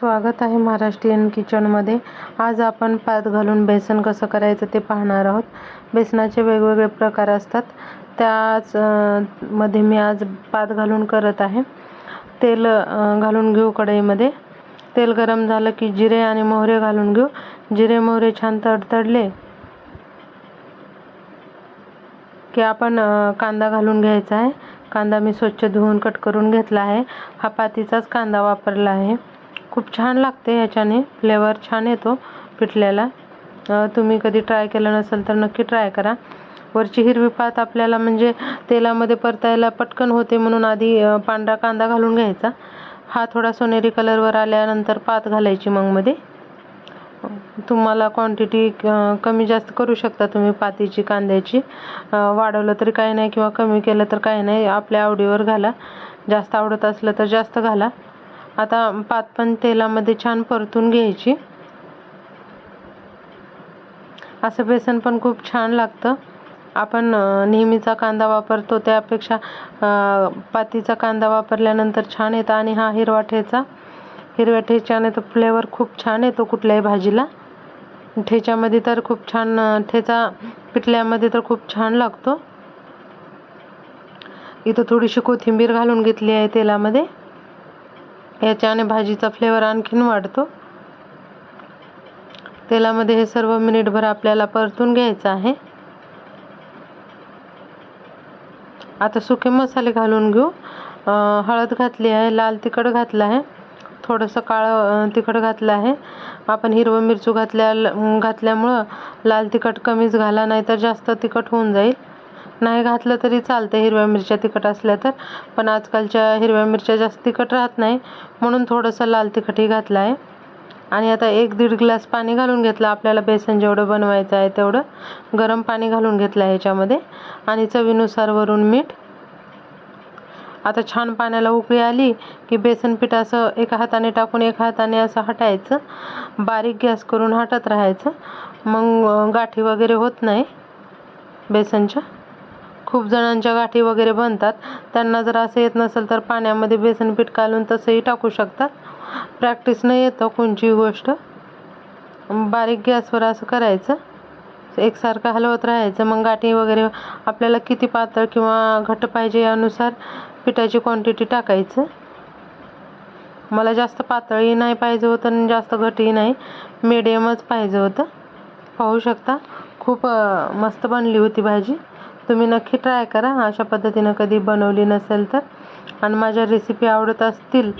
स्वागत आहे महाराष्ट्रीयन किचनमध्ये आज आपण पात घालून बेसन कसं करायचं ते पाहणार आहोत. बेसनाचे वेगवेगळे प्रकार असतात. त्याच मध्ये मी आज पात घालून करत आहे. तेल घालून घेऊ कढईमध्ये. तेल गरम झालं की जिरे आणि मोहरे घालून घेऊ. जिरे मोहरे छान तडतडले की आपण कांदा घालून घ्यायचा आहे. कांदा मी स्वच्छ धुवून कट करून घेतला आहे. हा पातीचाच कांदा वापरला आहे. खूप छान लागते ह्याच्याने फ्लेवर छान येतो पिठल्याला. तुम्ही कधी ट्राय केलं नसेल तर नक्की ट्राय करा. वरची हिरवी पात आपल्याला म्हणजे तेलामध्ये परतायला पटकन होते म्हणून आधी पांढरा कांदा घालून घ्यायचा. हा थोडा सोनेरी कलरवर आल्यानंतर पात घालायची मग मध्ये तुम्हाला क्वांटिटी कमी जास्त करू शकता तुम्ही पातीची कांद्याची. वाढवलं तरी काही नाही किंवा कमी केलं तर काही नाही. आपल्या आवडीवर घाला. जास्त आवडत असलं तर जास्त घाला. आता पात पण तेलामध्ये छान परतून घ्यायची. असं बेसन पण खूप छान लागतं. आपण नेहमीचा कांदा वापरतो त्यापेक्षा पातीचा कांदा वापरल्यानंतर छान येतं. आणि हा हिरवा ठेचा. हिरव्या ठेच्याने तर फ्लेवर खूप छान येतो कुठल्याही भाजीला. ठेच्यामध्ये तर खूप छान ठेचा पिठल्यामध्ये तर खूप छान लागतो. इथं थोडीशी कोथिंबीर घालून घेतली आहे तेलामध्ये. याच्याने भाजीचा फ्लेवर आणखीन वाढतो. तेलामध्ये हे सर्व मिनिटभर आपल्याला परतून घ्यायचं आहे. आता सुके मसाले घालून घेऊ. हळद घातली आहे लाल तिखट घातलं आहे. थोडंसं काळं तिखट घातलं आहे. आपण हिरवं मिरचू घातल्या घातल्यामुळं लाल तिखट कमीच घाला नाही तर जास्त तिखट होऊन जाईल. नाही घातलं तरी चालतं हिरव्या मिरच्या तिखट असल्या तर. पण आजकालच्या हिरव्या मिरच्या जास्त तिखट राहत नाही. म्हणून थोडंसं लाल तिखटही घातलं आहे. आणि आता एक दीड ग्लास पाणी घालून घेतलं. आपल्याला बेसन जेवढं बनवायचं आहे तेवढं गरम पाणी घालून घेतलं आहे ह्याच्यामध्ये आणि चवीनुसार वरून मीठ. आता छान पाण्याला उकळी आली की बेसन पीठ असं एका हाताने टाकून एका हाताने असं हटायचं. बारीक गॅस करून हटत राहायचं. मग गाठी वगैरे होत नाही बेसनच्या. खूप जणांच्या गाठी वगैरे बनतात. त्यांना जर असं येत नसेल तर पाण्यामध्ये बेसन पीठ घालून तसंही टाकू शकतात. प्रॅक्टिसनं येतं कोणची गोष्ट. बारीक गॅसवर असं करायचं. एकसारखं हलवत राहायचं. मग गाठी वगैरे आपल्याला किती पातळ किंवा घट्ट पाहिजे यानुसार पिठाची क्वांटिटी टाकायचं. मला जास्त पातळही नाही पाहिजे होतं आणि जास्त घटही नाही. मिडियमच पाहिजे होतं. पाहू शकता. खूप मस्त बनली होती भाजी. तुम्ही नक्की ट्राय करा. अशा पद्धतीनं कधी बनवली नसेल तर. आणि माझ्या रेसिपी आवडत असतील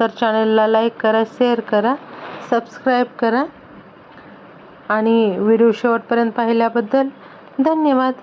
तर चॅनलला लाईक करा शेअर करा सबस्क्राईब करा. आणि व्हिडिओ शेवटपर्यंत पाहिल्याबद्दल धन्यवाद.